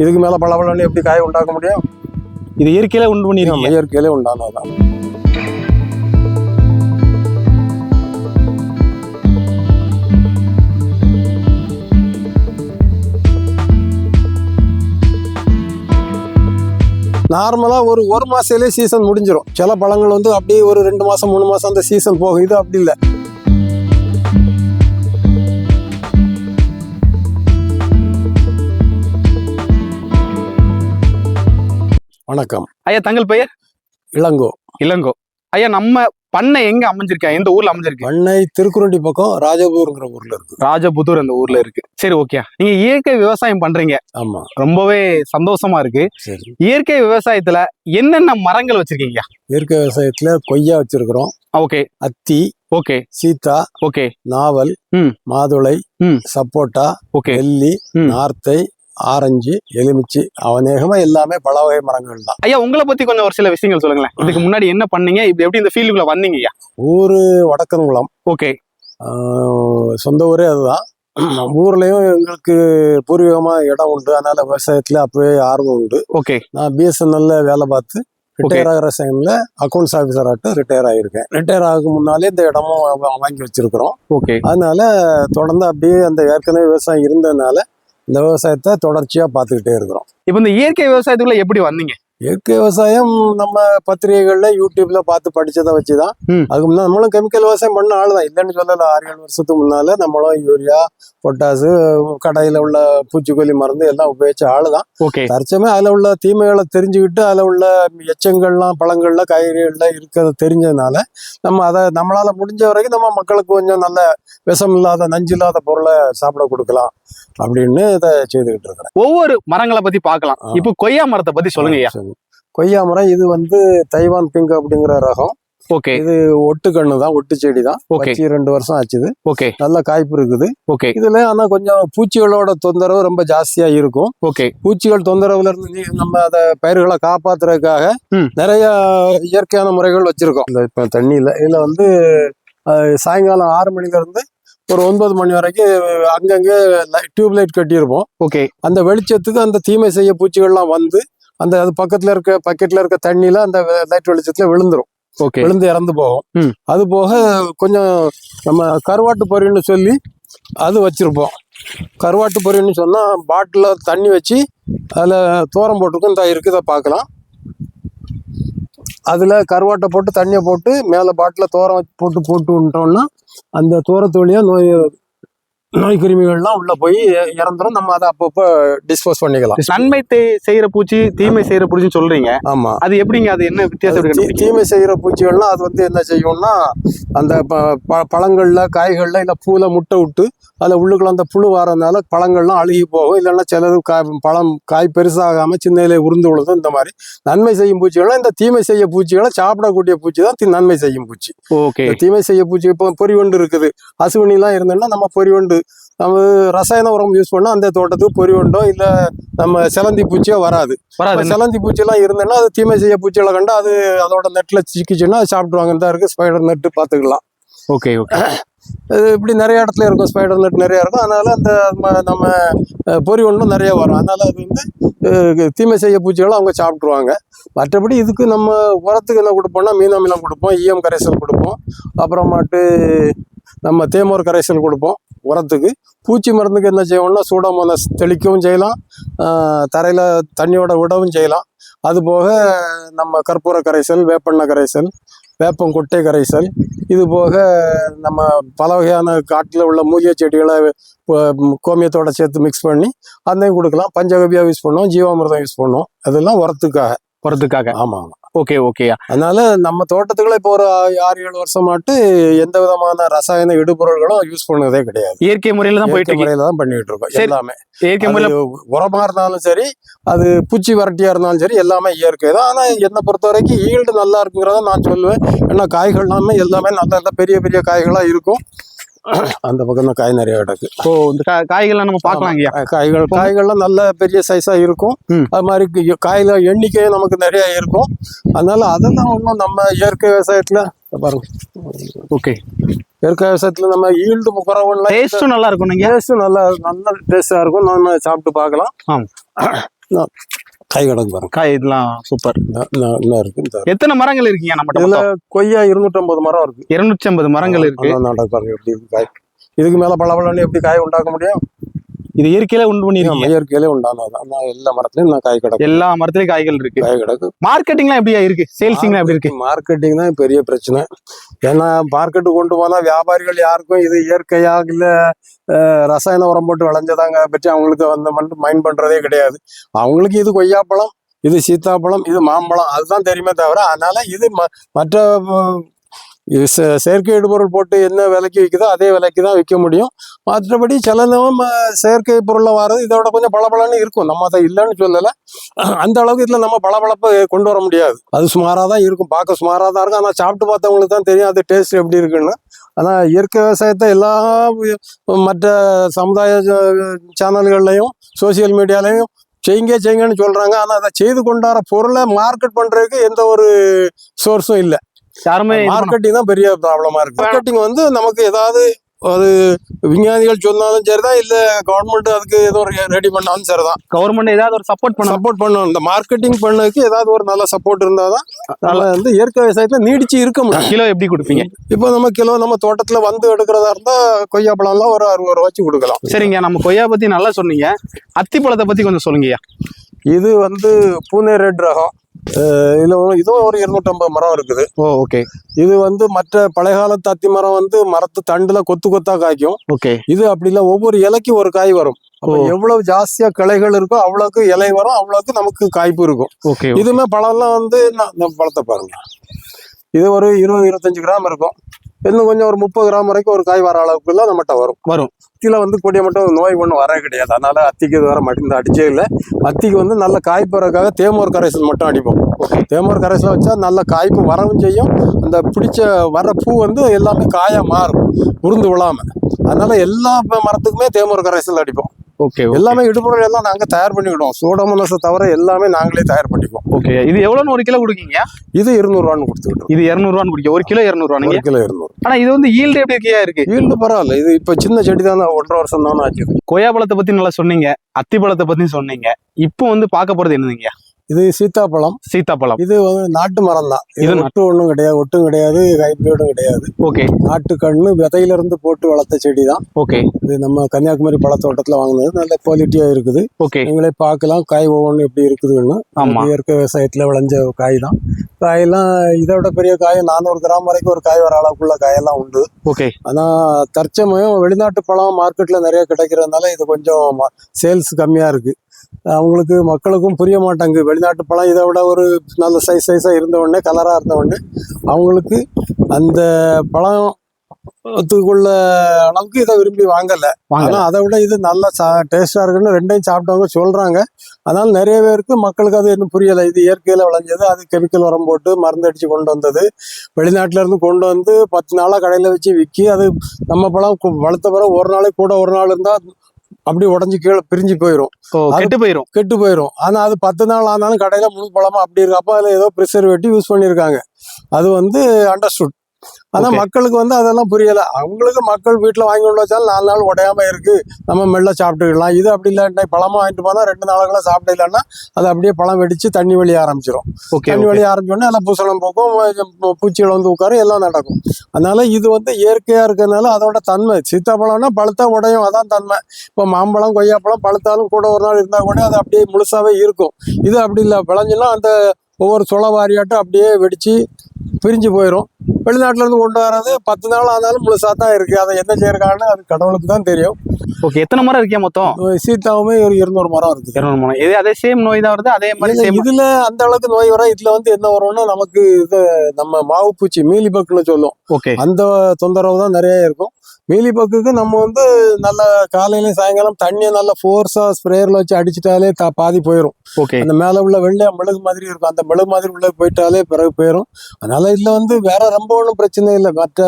இதுக்கு மேல பளபளன்னு எப்படி காய் உண்டாக்க முடியும்? இது இயற்கையில உண்டு பண்ணிருக்கீங்க. இயற்கையிலே உண்டானதுதான். நார்மலாக ஒரு ஒரு மாசத்திலே சீசன் முடிஞ்சிடும் சில பழங்கள் வந்து அப்படியே ஒரு ரெண்டு மாசம் மூணு மாசம் அந்த சீசன் போகும். இது அப்படி இல்லை. வணக்கம். ஐயா தங்கள் பெயர்? இளங்கோ. இளங்கோ. ஐயா நம்ம பண்ணை எங்க அமைஞ்சிருக்கா? எந்த ஊர்ல அமைஞ்சிருக்கு? பண்ணை திருக்குறண்டி பக்கம் ராஜபூருங்கிற ஊர்ல இருக்கு. ராஜபுத்தூர் அந்த ஊர்ல இருக்கு? சரி ஓகே நீங்க இயற்கை விவசாயம் பண்றீங்க. ஆமா. ரொம்பவே சந்தோஷமா இருக்கு. இயற்கை விவசாயத்துல என்னென்ன மரங்கள் வச்சிருக்கீங்க? இயற்கை விவசாயத்துல கொய்யா வச்சிருக்கிறோம். ஓகே அத்தி ஓகே சீத்தா ஓகே நாவல் ம். மாதுளை ம். சப்போட்டா ஓகே நெல்லி. நார்த்தை ஆரஞ்சு எலுமிச்சி அவநேகமா எல்லாமே பல வகை மரங்கள் தான் ஐயா உங்களை பத்தி கொஞ்சம் ஒரு சில விஷயங்கள் சொல்லுங்களேன். இதுக்கு முன்னாடி என்ன பண்ணீங்க? இப்படி எப்படி இந்த ஃபீல்டுக்குள்ள வந்தீங்க ஐயா? ஊரு வடக்கன்குளம் ஓகே. சொந்த ஊரே அதுதான். ஊர்லயும் எங்களுக்கு பூர்வீகமா இடம் உண்டு. அதனால விவசாயத்துல அப்பவே ஆர்வம் உண்டு. ஓகே. நான் பிஎஸ்என்எல்ல வேலை பார்த்து ரிட்டையர் ஆகிற டைம்ல அக்கௌண்ட்ஸ் ஆஃபீஸர் ரிட்டையர் ஆகியிருக்கேன். ரிட்டையர் ஆகும் முன்னாலே இந்த இடமும் வாங்கி வச்சிருக்கிறோம். ஓகே. அதனால தொடர்ந்து அப்படியே அந்த ஏற்கனவே விவசாயம் இருந்ததுனால இந்த விவசாயத்தை தொடர்ச்சியா பார்த்துக்கிட்டே இருக்கிறோம். இப்போ இந்த இயற்கை விவசாயத்துக்குள்ள எப்படி வந்தீங்க? இயற்கை விவசாயம் நம்ம பத்திரிகைகள்ல யூடியூப்ல பார்த்து படிச்சதை வச்சுதான். அதுக்கு முன்னாடி நம்மளும் கெமிக்கல் விவசாயம் பண்ண ஆளுதான். இல்லைன்னு சொல்லல ஆறு ஏழு வருஷத்துக்கு முன்னால நம்மளும் யூரியா பொட்டாசு கடையில உள்ள பூச்சிக்கொல்லி மருந்து எல்லாம் உபயோகிச்ச ஆளுதான். ஓகே. தற்சமே அதுல உள்ள தீமைகளை தெரிஞ்சுக்கிட்டு அதுல உள்ள எச்சங்கள்லாம் பழங்கள்ல காய்கறிகள்ல இருக்கிறத தெரிஞ்சதுனால நம்ம அதை நம்மளால முடிஞ்ச வரைக்கும் நம்ம மக்களுக்கு கொஞ்சம் நல்ல விஷம் இல்லாத நஞ்சு இல்லாத பொருளை சாப்பிட கொடுக்கலாம். அப்படின்னு இதை செய்துக்கிட்டு இருக்கிறேன். ஒவ்வொரு மரங்களை பத்தி பார்க்கலாம். இப்போ கொய்யா மரத்தை பத்தி சொல்லுங்க. கொய்யா மரம் இது வந்து தைவான் பிங்க் அப்படிங்கிற ரகம். ஓகே. இது ஒட்டு கண்ணு தான் ஒட்டு செடி தான். ஓகே. ரெண்டு வருஷம் ஆச்சுது. ஓகே. நல்ல காய்ப்பு இருக்குது. ஓகே. இதுல ஆனா கொஞ்சம் பூச்சிகளோட தொந்தரவு ரொம்ப ஜாஸ்தியா இருக்கும். ஓகே. பூச்சிகள் தொந்தரவுல இருந்து நம்ம அத பயிர்களை காப்பாத்துறதுக்காக. நிறைய இயற்கையான முறைகள் வச்சிருக்கோம். இந்த இப்ப தண்ணியில இதுல வந்து சாயங்காலம் ஆறு மணில இருந்து ஒரு ஒன்பது மணி வரைக்கும் அங்கங்க டியூப் லைட் கட்டியிருப்போம். ஓகே. அந்த வெளிச்சத்துக்கு அந்த தீமை செய்ய பூச்சிகள்லாம் வந்து அந்த அது பக்கத்துல இருக்க பக்கெட்ல இருக்க தண்ணியில அந்த லைட் வெளிச்சத்துல விழுந்துரும். ஓகே. விழுந்து இறந்து போகும். அது போக கொஞ்சம் நம்ம கருவாட்டு பொரின்னு சொல்லி அது வச்சிருப்போம். கருவாட்டு பொரின்னு சொன்னா பாட்டில தண்ணி வச்சு அதுல தோரம் போட்டிருக்கும். இந்த இருக்குதை பார்க்கலாம். அதில் கருவாட்டை போட்டு தண்ணியை போட்டு மேலே பாட்டில் தோரம் போட்டு போட்டு விட்டோம்னா அந்த தோரத்து வழியாக நோய் நோய் கிருமிகள்லாம் உள்ள போய் இறந்துரும். நம்ம அதை அப்பப்போ டிஸ்போஸ் பண்ணிக்கலாம். நன்மை செய்யற பூச்சி தீமை செய்யற பூச்சின்னு சொல்றீங்க. ஆமா. அது எப்படிங்க? அது என்ன வித்தியாசம்? தீமை செய்யற பூச்சிகள்லாம் அது வந்து என்ன செய்யும்னா அந்த ப- பழங்கள்ல காய்கள்ல இல்ல பூல முட்டை விட்டு அதுல உள்ளுக்குள்ள அந்த புழு வரதுனால பழங்கள்லாம் அழுகி போகும். இல்லைன்னா சிலது காய் பழம் காய் பெருசாகாம சின்னையில உருந்து விழுதும் இந்த மாதிரி. நன்மை செய்யும் பூச்சிகளும் இந்த தீமை செய்ய பூச்சிகளை சாப்பிடக்கூடிய பூச்சி தான் நன்மை செய்யும் பூச்சி. ஓகே. தீமை செய்ய பூச்சி இப்போ பொறிவண்டு இருக்குது. அசுவினிலாம் இருந்ததுன்னா நம்ம பொறிவண்டு நம்ம ரசாயன உரம் யூஸ் பண்ணா அந்த தோட்டத்துக்கு பொறிவண்டோ இல்ல நம்ம செலந்தி பூச்சியோ வராது. வராது. சிலந்தி பூச்சிலாம் இருந்ததுன்னா அது தீமை செய்ய பூச்சிகளை கண்டா அது அதோட நெட்ல சிக்கிச்சுன்னா அது சாப்பிடுவாங்க தான் இருக்கு. ஸ்பைடர் நெட் பார்த்துக்கலாம். ஓகே ஓகே இது இப்படி நிறைய இடத்துல இருக்கும். ஸ்பைடர் நெட் நிறைய இருக்கும். அதனால அந்த நம்ம பொறி ஒன்றும் நிறைய வரும். அதனால அது வந்து தீமை செய்ய பூச்சிகளை அவங்க சாப்பிட்ருவாங்க மற்றபடி இதுக்கு நம்ம உரத்துக்கு என்ன கொடுப்போம்னா மீன் அமிலம் கொடுப்போம். ஈயம் கரைசல் கொடுப்போம். அப்புறமாட்டு நம்ம தேமோர் கரைசல் கொடுப்போம். உரத்துக்கு பூச்சி மருந்துக்கு என்ன செய்வோம்னா சூடாமோனஸ் தெளிக்கவும் செய்யலாம். தரையில தண்ணியோட விடவும் செய்யலாம். அது போக நம்ம கற்பூர கரைசல் வேப்பெண்ணெய் கரைசல் வேப்பங்கொட்டை கரைசல் இது போக நம்ம பல வகையான காட்டில் உள்ள மூலிகை செடிகளை கோமியத்தோட சேர்த்து மிக்ஸ் பண்ணி அதையும் கொடுக்கலாம். பஞ்சகவியா யூஸ் பண்ணுவோம் ஜீவாமிர்தம் யூஸ் பண்ணுவோம். அதெல்லாம் உரத்துக்காக. போறதுக்காக ஆமாம் ஓகே ஓகே. அதனால நம்ம தோட்டத்துக்குள்ள இப்போ ஒரு ஆறு ஏழு வருஷமாட்டு எந்த விதமான ரசாயன இடுபொருள்களும் யூஸ் பண்ணதே கிடையாது. இயற்கை முறையில தான் போயிட்டு முறையில தான் பண்ணிட்டு இருக்கோம். எல்லாமே. இயற்கை முறையில உரமா இருந்தாலும் சரி அது பூச்சி வரட்டியா இருந்தாலும் சரி எல்லாமே இயற்கை தான். ஆனா என்னை பொறுத்த வரைக்கும் ஈல்டு நல்லா இருக்குங்கிறத நான் சொல்லுவேன். ஏன்னா காய்கள் எல்லாமே எல்லாமே நல்ல நல்ல பெரிய பெரிய காய்களா இருக்கும். அந்த பக்கம் தான் காய் நிறைய கிடக்கு. ஓ இந்த காய்கள்லாம் நம்ம பார்க்கலாம் ஐயா காய்கள் காய்கள்லாம் நல்ல பெரிய சைஸா இருக்கும். அது மாதிரி காயில எண்ணிக்கையும் நமக்கு நிறைய இருக்கும். அதனால அதெல்லாம் ஒன்றும் நம்ம இயற்கை விவசாயத்துல பாருங்க. ஓகே. இயற்கை விவசாயத்துல நம்ம ஈல்டு குறவுல டேஸ்ட்டும் நல்லா இருக்கும் நீங்க? டேஸ்ட் நல்லா நல்ல டேஸ்டா இருக்கும். நம்ம சாப்பிட்டு பார்க்கலாம். ஆம். காய் கிடக்கு பாருங்க காய் இதெல்லாம் சூப்பர் இன்னும் இருக்கு எத்தனை மரங்கள் இருக்கீங்க நம்ம இதுல கொய்யா இருநூற்றம்பது மரம் இருக்கு. இருநூற்றி ஐம்பது மரங்கள் இருக்கு. நடக்கு பாருங்க எப்படி இருக்கு காய். இதுக்கு மேல பளபளன்னு எப்படி காய் உண்டாக்க முடியும்? இது இயற்கையில உண்டு பண்ணிருக்கீங்க? இயற்கையிலே உண்டானது. எல்லா மரத்துலயும் நான் காய் கிடக்கு எல்லா மரத்துலயும் காய்கள் இருக்கு. காய் கிடக்கு. மார்க்கெட்டிங்லாம் எப்படியா இருக்கு? சேல்ஸிங்லாம் எப்படி இருக்கு? மார்க்கெட்டிங் தான் பெரிய பிரச்சனை. ஏன்னா மார்க்கெட்டு கொண்டு போனா வியாபாரிகள் யாருக்கும் இது இயற்கையா இல்ல ரசாயன உரம் போட்டு விளைஞ்சதாங்க. பற்றி அவங்களுக்கு அந்த மட்டும் மைண்ட் பண்றதே கிடையாது. அவங்களுக்கு இது கொய்யாப்பழம் இது சீத்தாப்பழம் இது மாம்பழம். அதுதான் தெரியுமே தவிர அதனால இது மற்ற இது செ- செயற்கை இடுபொருள் போட்டு என்ன விலைக்கு விற்குதோ அதே விலைக்கு தான் விற்க முடியும். மற்றபடி சில நேரம் செயற்கை பொருளில் வர்றது இதோட கொஞ்சம் பளபளன்னு இருக்கும். நம்ம அதை இல்லைன்னு சொல்லலை. அந்த அளவுக்கு இதில் நம்ம பளபளப்பை கொண்டு வர முடியாது. அது சுமாராக தான் இருக்கும். பார்க்க சுமாராக தான் இருக்கும். ஆனால் சாப்பிட்டு பார்த்தவங்களுக்கு தான் தெரியும் அது டேஸ்ட் எப்படி இருக்குன்னு. ஆனால் இயற்கை விவசாயத்தை எல்லா மற்ற சமுதாய சேனல்கள்லையும் சோசியல் மீடியாலையும் செய்யுங்க செய்யுங்கன்னு சொல்கிறாங்க ஆனால் அதை செய்து கொண்டாட பொருளை மார்க்கெட் பண்ணுறதுக்கு எந்த ஒரு சோர்ஸும் இல்லை. யாருமே பண்ண- மார்க்கெட்டிங் தான் பெரிய ப்ராப்ளமா இருக்கு. மார்க்கெட்டிங் வந்து நமக்கு ஏதாவது அது விஞ்ஞானிகள் சொன்னாலும் சரிதான் இல்ல கவர்மெண்ட் அதுக்கு ஏதோ ரெடி பண்ணாலும் சரிதான். கவர்மெண்ட் ஏதாவது ஒரு சப்போர்ட் பண்ணணும். சப்போர்ட் பண்ணணும். இந்த மார்க்கெட்டிங் பண்ணதுக்கு ஏதாவது ஒரு நல்ல சப்போர்ட் இருந்தாதான் நம்ம வந்து இயற்கை விவசாயத்துல நீடிச்சு இருக்க முடியும். கிலோ எப்படி கொடுப்பீங்க? இப்போ நம்ம கிலோ நம்ம தோட்டத்துல வந்து எடுக்கிறதா இருந்தா கொய்யாப்பழம்லாம் ஒரு அறுபது ரூபா வச்சு கொடுக்கலாம். சரிங்க நம்ம கொய்யா பத்தி நல்லா சொன்னீங்க. அத்திப்பழத்தை பத்தி கொஞ்சம் சொல்லுங்கய்யா. இது வந்து பூனே ரெட் ரகம். இதுல இதுவும் ஒரு இருநூற்றம்பது மரம் இருக்குது. Oh okay. இது வந்து மற்ற பழைய காலத்து அத்தி மரம் வந்து மரத்து தண்டுல கொத்து கொத்தா காய்க்கும். ஓகே. இது அப்படி இல்ல ஒவ்வொரு இலைக்கும் ஒரு காய் வரும். எவ்வளவு ஜாஸ்தியா கிளைகள் இருக்கோ அவ்வளவுக்கு இலை வரும் அவ்வளவுக்கு நமக்கு காய்ப்பு இருக்கும். ஓகே இதுமே பழம்லாம் வந்து நான் பழத்தை பாருங்க. இது ஒரு இருபது இருபத்தஞ்சு கிராம் இருக்கும். இன்னும் கொஞ்சம் ஒரு முப்பது கிராம் வரைக்கும் ஒரு காய் வர அளவுக்குலாம் நம்மகிட்ட வரும். வரும். அத்தியில வந்து கொடிய மட்டும் நோய் ஒன்றும் வரவே கிடையாது. அதனால அத்திக்கு இது வர இந்த அடிச்சே இல்லை. அத்திக்கு வந்து நல்ல காய்ப்புறதுக்காக தேமோர் கரைசல் மட்டும் அடிப்போம். தேமோர் கரைசல் வச்சா நல்ல காய்ப்பு வரவும் செய்யும். அந்த பிடிச்ச வர பூ வந்து எல்லாமே காயா மாறும் உருந்து விழாம. அதனால எல்லா மரத்துக்குமே தேமோர் கரைசல் அடிப்போம். ஓகே எல்லாமே இடுபொருள் எல்லாம் நாங்க தயார் பண்ணிவிடுவோம் சூடமனசை தவிர எல்லாமே நாங்களே தயார் பண்ணிக்குவோம் ஓகே இது எவ்வளவுன்னு ஒரு கிலோ கொடுக்கீங்க? இது இருநூறுவான்னு கொடுத்துக்கிட்டோம். இது இரநூறுவான்னு குடிக்க. ஒரு கிலோ இரநூறுவானுங்க ஒரு கிலோ இருநூறு. ஆனா இது வந்து ஈல்டு எப்படி இருக்கியா இருக்கு? ஈல்டு பரவாயில்ல. இது இப்ப சின்ன செடி தானே ஒன்றரை வருஷம் தானே ஆச்சு. கொய்யா பழத்தை பத்தி நல்லா சொன்னீங்க அத்தி பழத்தை பத்தி சொன்னீங்க. இப்போ வந்து பார்க்க போறது என்னதுங்க இது சீத்தாப்பழம். சீத்தாப்பழம். இது வந்து நாட்டு மரம் தான். இது ஒட்டு ஒன்றும் கிடையாது ஒட்டும் கிடையாது ஹைப்ரிடும் கிடையாது. ஓகே. நாட்டு கண்ணு விதையில இருந்து போட்டு வளர்த்த செடி தான். ஓகே. இது நம்ம கன்னியாகுமரி பழத்தோட்டத்துல வாங்கினது. நல்ல குவாலிட்டியா இருக்குது. ஓகே. நீங்களே பார்க்கலாம் காய் ஒவ்வொன்றும் எப்படி இருக்குதுன்னு இயற்கை விவசாயத்துல விளைஞ்ச காய் தான். காயெல்லாம் இதை விட பெரிய காய் நானூறு கிராம் வரைக்கும் ஒரு காய் வர அளவுக்குள்ள காயெல்லாம் உண்டு. ஓகே. ஆனா தற்சமயம் வெளிநாட்டு பழம் மார்க்கெட்ல நிறைய கிடைக்கிறதுனால இது கொஞ்சம் சேல்ஸ் கம்மியா இருக்கு. அவங்களுக்கு மக்களுக்கும் புரிய மாட்டாங்க வெளிநாட்டு பழம் இதை விட ஒரு நல்ல சைஸ் சைஸா இருந்த உடனே கலரா இருந்த உடனே அவங்களுக்கு அந்த பழத்துக்குள்ள அளவுக்கு இதை விரும்பி வாங்கல. வாங்க ஆனா அதை விட இது நல்ல டேஸ்டா இருக்குன்னு ரெண்டையும் சாப்பிட்டவங்க சொல்றாங்க. அதனால நிறைய பேருக்கு மக்களுக்கு அது இன்னும் புரியல. இது இயற்கையில விளைஞ்சது அது கெமிக்கல் உரம் போட்டு மருந்து அடிச்சு கொண்டு வந்தது. வெளிநாட்டுல இருந்து கொண்டு வந்து பத்து நாளா கடையில வச்சு விக்கி அது நம்ம பழம் வளர்த்த பிறகு ஒரு நாளைக்கு கூட ஒரு நாள் இருந்தா அப்படி உடஞ்சி கீழே பிரிஞ்சு போயிடும் கெட்டு போயிரும். கெட்டு போயிடும் ஆனா அது பத்து நாள் ஆனாலும் கடையில முழு பழமா அப்படி இருக்கு. அப்ப அதுல ஏதோ ப்ரிசர்வேட்டிவ் யூஸ் பண்ணியிருக்காங்க. அது வந்து அண்டர்ஸ்டுட் ஆனா. மக்களுக்கு வந்து அதெல்லாம் புரியல. அவங்களுக்கு மக்கள் வீட்டுல வாங்கி கொண்டு வச்சாலும் நாலு நாள் உடையாம இருக்கு. நம்ம மெல்ல சாப்பிட்டுக்கலாம். இது அப்படி இல்லாட்டி பழமா வாங்கிட்டு போனா ரெண்டு நாளுக்குள்ள சாப்பிட இல்லைன்னா அது அப்படியே பழம் வெடிச்சு தண்ணி வழிய ஆரம்பிச்சிடும் தண்ணி வழிய ஆரம்பிச்சோடனே எல்லாம் பூசணம் போக்கும் பூச்சிகள் வந்து உட்காரும் எல்லாம் நடக்கும். அதனால இது வந்து இயற்கையா இருக்கிறதுனால அதோட தன்மை. சீத்தாப்பழம்னா பழுத்தா உடையும் அதான் தன்மை. இப்போ மாம்பழம் கொய்யாப்பழம் பழுத்தாலும் கூட ஒரு நாள் இருந்தா கூட அது அப்படியே முழுசாவே இருக்கும். இது அப்படி இல்லை. விளைஞ்சுன்னா அந்த ஒவ்வொரு சுள வாரியாட்டம் அப்படியே வெடிச்சு பிரிஞ்சு போயிடும் வெளிநாட்டுல இருந்து கொண்டு வர்றது பத்து நாள் ஆனாலும் முழுசா தான் இருக்கு. அதை என்ன செய்யறாங்கன்னு அது கடவுளுக்கு தான் தெரியும். ஓகே எத்தனை மரம் இருக்கியா மொத்தம்? சீத்தாவுமே ஒரு இருநூறு மரம் இருக்குது. இருநூறு மரம். இது அதே சேம் நோய் தான் வருது அதே மாதிரி இதுல அந்த அளவுக்கு நோய் வர இதுல வந்து என்ன வரும்னா நமக்கு இது நம்ம மாவு பூச்சி மீலிபக்குன்னு சொல்லுவோம். ஓகே அந்த தொந்தரவு தான் நிறைய இருக்கும். மீலிபக்குக்கு நம்ம வந்து நல்ல காலையில சாயங்காலம் தண்ணியை நல்லா ஃபோர்ஸா ஸ்ப்ரேயர்ல வச்சு அடிச்சிட்டாலே த- பாதி போயிடும் ஓகே அந்த மேல உள்ள வெள்ளை மெழுகு மாதிரி இருக்கும். அந்த மெழுகு மாதிரி உள்ள போயிட்டாலே பிறகு போயிடும் அதனால இதுல வந்து வேற ரொம்ப ஒன்றும் பிரச்சனை இல்லை. மற்ற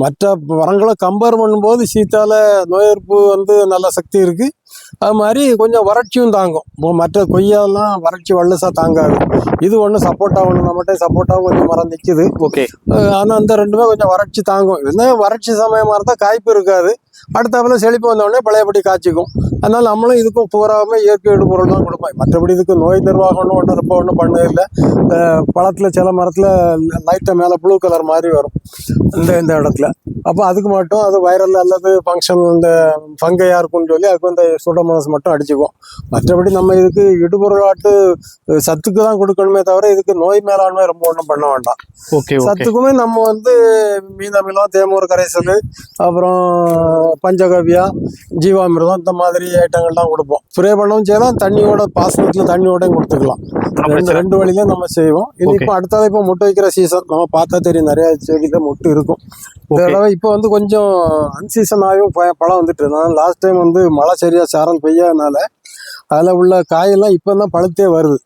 மற்ற மரங்களை கம்பேர் பண்ணும்போது சீத்தால நோய் எதிர்ப்பு வந்து நல்ல சக்தி இருக்கு. அது மாதிரி கொஞ்சம் வறட்சியும் தாங்கும். மற்ற கொய்யாலாம் வறட்சி வல்லசா தாங்காது. இது ஒன்று சப்போட்டா ஒன்று நம்மகிட்ட சப்போட்டாவும் கொஞ்சம் மரம் நிற்குது ஓகே ஆனால் அந்த ரெண்டுமே கொஞ்சம் வறட்சி தாங்கும். என்ன வறட்சி சமயமாக இருந்தால் காய்ப்பு இருக்காது. அடுத்தாப்புல செழிப்பு வந்த உடனே பழையபடி காய்ச்சிக்கும். அதனால நம்மளும் இதுக்கும் பூராமே இயற்கை இடுபொருள் தான் கொடுப்போம். மற்றபடி இதுக்கு நோய் நிர்வாகம்னு ஒன்றும் ரொம்ப ஒன்றும் பண்ணதில்லை பழத்தில் சில மரத்தில் லைட்டாக மேலே ப்ளூ கலர் மாதிரி வரும். இந்த இந்த இடத்துல. அப்போ அதுக்கு மட்டும் அது வைரல் அல்லது ஃபங்க்ஷன் இந்த ஃபங்கையாக இருக்கும்னு சொல்லி அதுக்கு வந்து சுடமனஸ் மட்டும் அடிச்சுக்குவோம். மற்றபடி நம்ம இதுக்கு இடுபொருளாட்டு சத்துக்கு தான் கொடுக்கணுமே தவிர இதுக்கு நோய் மேலாண்மை ரொம்ப ஒன்றும் பண்ண வேண்டாம். Okay okay. சத்துக்குமே நம்ம வந்து மீனமிலம் தேமூர் கரைசல் அப்புறம் பஞ்சகவ்யா ஜீவாமிர்தம் இந்த மாதிரி ஐட்டங்கள்லாம் கொடுப்போம். ஸ்ப்ரே பண்ணவும் செய்யலாம் தண்ணியோட பாசனத்தில் தண்ணியோடயும் கொடுத்துக்கலாம். ரெண்டு ரெண்டு வழியில நம்ம செய்வோம். இது. இப்போ அடுத்தது இப்போ முட்டை வைக்கிற சீசன் நம்ம பார்த்தா தெரியும் நிறைய செடியில முட்டு இருக்கும். தடவை இப்போ வந்து கொஞ்சம் அன்சீசன் ஆகியும் ப- பழம் வந்துட்டு நான் லாஸ்ட் டைம் வந்து மழை சரியா சாரல் பெய்யாதனால அதில் உள்ள காயெல்லாம் இப்போ தான் பழுத்தே வருது.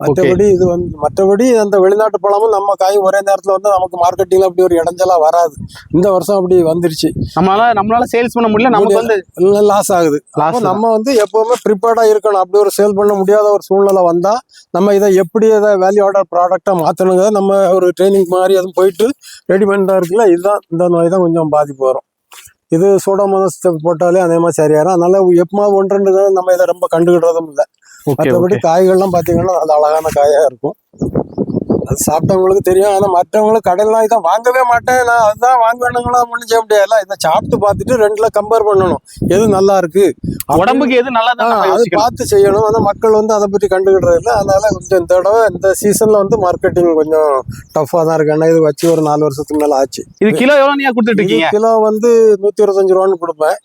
மற்றபடி இது வந்து மற்றபடி அந்த வெளிநாட்டு பழமும் நம்ம காயும் ஒரே நேரத்தில் வந்து நமக்கு மார்க்கெட்டிங்ல அப்படி ஒரு இடைஞ்சலா வராது. இந்த வருஷம் அப்படி வந்துருச்சு. நம்மளால நம்மளால சேல்ஸ் பண்ண முடியல நமக்கு வந்து லாஸ் ஆகுது. நம்ம வந்து எப்பவுமே ப்ரிப்பேர்டா இருக்கணும். அப்படி ஒரு சேல் பண்ண முடியாத ஒரு சூழ்நிலை வந்தா நம்ம இதை எப்படி இதை வேல்யூ ஆர்டர் ப்ராடக்டா மாத்தணுங்க நம்ம ஒரு ட்ரைனிங் மாதிரி அதுவும் போயிட்டு ரெடிமெண்டா இருக்குல்ல இதுதான் இந்த நோய் தான் கொஞ்சம் பாதிப்பு வரும். இது சோடாமோனஸ் போட்டாலே அதே மாதிரி சரியாயிரும். அதனால எப்பமா ஒன்று ரெண்டு தான் நம்ம இதை ரொம்ப கண்டுக்கிட்டதும் இல்லை. மற்றபடி காய்கள்லாம் பார்த்தீங்கன்னா அது அழகான காயா இருக்கும். அது சாப்பிட்டவங்களுக்கு தெரியும் ஆனால் மற்றவங்களுக்கு கடையிலாம் இதை வாங்கவே மாட்டேன். நான் அதுதான் வாங்கணுங்களா ஒன்றும் செய்ய முடியாது. இதை சாப்பிட்டு பார்த்துட்டு ரெண்டுல கம்பேர் பண்ணணும். எது நல்லா இருக்கு? உடம்புக்கு எது நல்லா அது பார்த்து செய்யணும். ஆனால் மக்கள் வந்து அதை பற்றி கண்டுக்கிடுறது இல்லை. அதனால கொஞ்சம் இந்த தடவை இந்த சீசன்ல வந்து மார்க்கெட்டிங் கொஞ்சம் டஃப்பாக தான் இருக்கு. ஏன்னா இது வச்சு ஒரு நாலு வருஷத்துக்கு மேலே ஆச்சு. இது கிலோ எவ்வளவு நீங்க கொடுத்துட்டு இருக்கீங்க? கிலோ வந்து நூத்தி இருபத்தஞ்சு ரூபான்னு கொடுப்பேன்.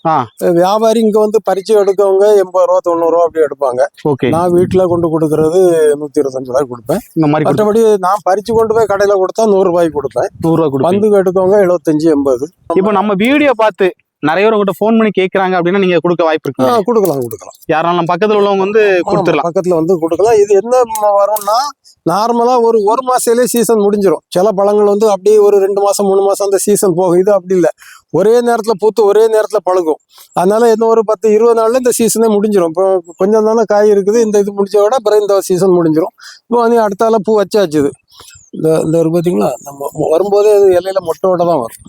வியாபாரி இங்க வந்து பறிச்சு எடுக்கவங்க எண்பது ரூபா தொண்ணூறு ரூபா அப்படி எடுப்பாங்க. நான் வீட்டுல கொண்டு கொடுக்கறது நூத்தி இருபத்தஞ்சு ரூபாய் கொடுப்பேன். இந்த மாதிரி கொடுத்து மற்றபடி நான் பறிச்சு கொண்டு போய் கடையில கொடுத்தா நூறு ரூபாய்க்கு கொடுப்பேன். நூறு ரூபா கொடுப்பீங்க. வந்து எடுக்கவங்க எழுபத்தஞ்சு எண்பது. இப்போ நம்ம வீடியோ பார்த்து நிறைய பேர் உங்ககிட்ட ஃபோன் பண்ணி கேக்குறாங்க அப்படின்னா நீங்க கொடுக்க வாய்ப்பு இருக்கு கொடுக்கலாம் கொடுக்கலாம். யாராலும் பக்கத்துல உள்ளவங்க வந்து கொடுத்துடலாம். பக்கத்துல வந்து கொடுக்கலாம். இது என்ன வரும்னா நார்மலா ஒரு ஒரு மாசத்திலே சீசன் முடிஞ்சிடும் சில பழங்கள் வந்து அப்படியே ஒரு ரெண்டு மாசம் மூணு மாசம் அந்த சீசன் போகும். இது அப்படி இல்லை. ஒரே நேரத்துல பூத்து ஒரே நேரத்துல பழுகும். அதனால இன்னும் ஒரு பத்து இருபது நாள்ல இந்த சீசனே முடிஞ்சிடும் இப்போ கொஞ்சம் தானே காய் இருக்குது. இந்த இது முடிஞ்ச விட அப்புறம் இந்த சீசன் முடிஞ்சிடும் இப்போ வந்து அடுத்தால பூ வச்சாச்சு இது இந்த இந்த ஒரு பார்த்தீங்களா நம்ம வரும்போதே அது இலையில மொட்டோட தான் வரும்.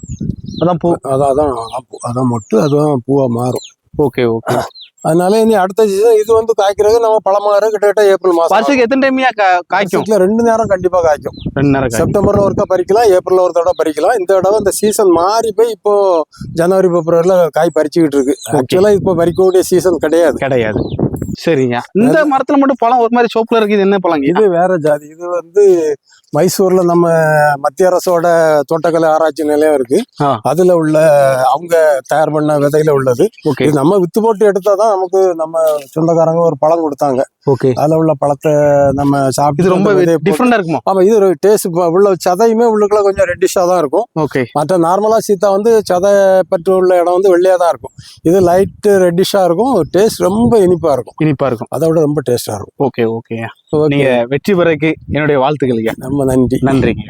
அதான் பூ. அதான் அதான் அதான் பூ அதான் மொட்டு அதுதான் பூவா மாறும். Okay okay. அதனால இனி அடுத்த சீசன் இது வந்து காய்க்கிறது நம்ம பழமாறு கிட்டத்தட்ட ஏப்ரல் மாசம் வருஷத்துக்கு எத்தனை டைம் காய்க்கும்? ரெண்டு நேரம் கண்டிப்பா காய்க்கும். ரெண்டு நேரம் செப்டம்பர்ல ஒருக்கா பறிக்கலாம் ஏப்ரல்ல ஒரு தடவை பறிக்கலாம். இந்த தடவை இந்த சீசன் மாறி போய் இப்போ ஜனவரி பிப்ரவரில காய் பறிச்சுக்கிட்டு இருக்கு. ஆக்சுவலா இப்போ பறிக்கக்கூடிய சீசன் கிடையாது. கிடையாது. சரிங்க. இந்த மரத்துல மட்டும் பழம் ஒரு மாதிரி சோப்புல இருக்கு இது என்ன பழங்க இது வேற ஜாதி. இது வந்து மைசூர்ல நம்ம மத்திய அரசோட தோட்டக்கலை ஆராய்ச்சி நிலையம் இருக்கு. அதுல உள்ள அவங்க தயார் பண்ண விதையில உள்ளது. நம்ம வித்து போட்டு எடுத்தாதான் நமக்கு நம்ம சொந்தக்காரங்க ஒரு பழம் கொடுத்தாங்க. ஓகே. அதுல உள்ள பழத்தை நம்ம சாப்பிட்டு ரொம்ப அந்த விதையை போட்டு- டிஃப்ரெண்டா இருக்குமா? ஆமா இது டேஸ்ட் உள்ள சதையுமே உள்ளுக்குள்ள கொஞ்சம் ரெட்டிஷா தான் இருக்கும். ஓகே. மற்ற நார்மலா சீத்தா வந்து சதை பற்று உள்ள இடம் வந்து வெள்ளையா தான் இருக்கும். இது லைட் ரெட்டிஷா இருக்கும் டேஸ்ட் ரொம்ப இனிப்பா இருக்கும். இனிப்பா இருக்கும். அதை விட ரொம்ப டேஸ்டா இருக்கும். Okay okay. Okay. நீங்க வெற்றி பெறக்கு என்னுடைய வாழ்த்துக்கள் ரொம்ப நன்றி. நன்றிங்க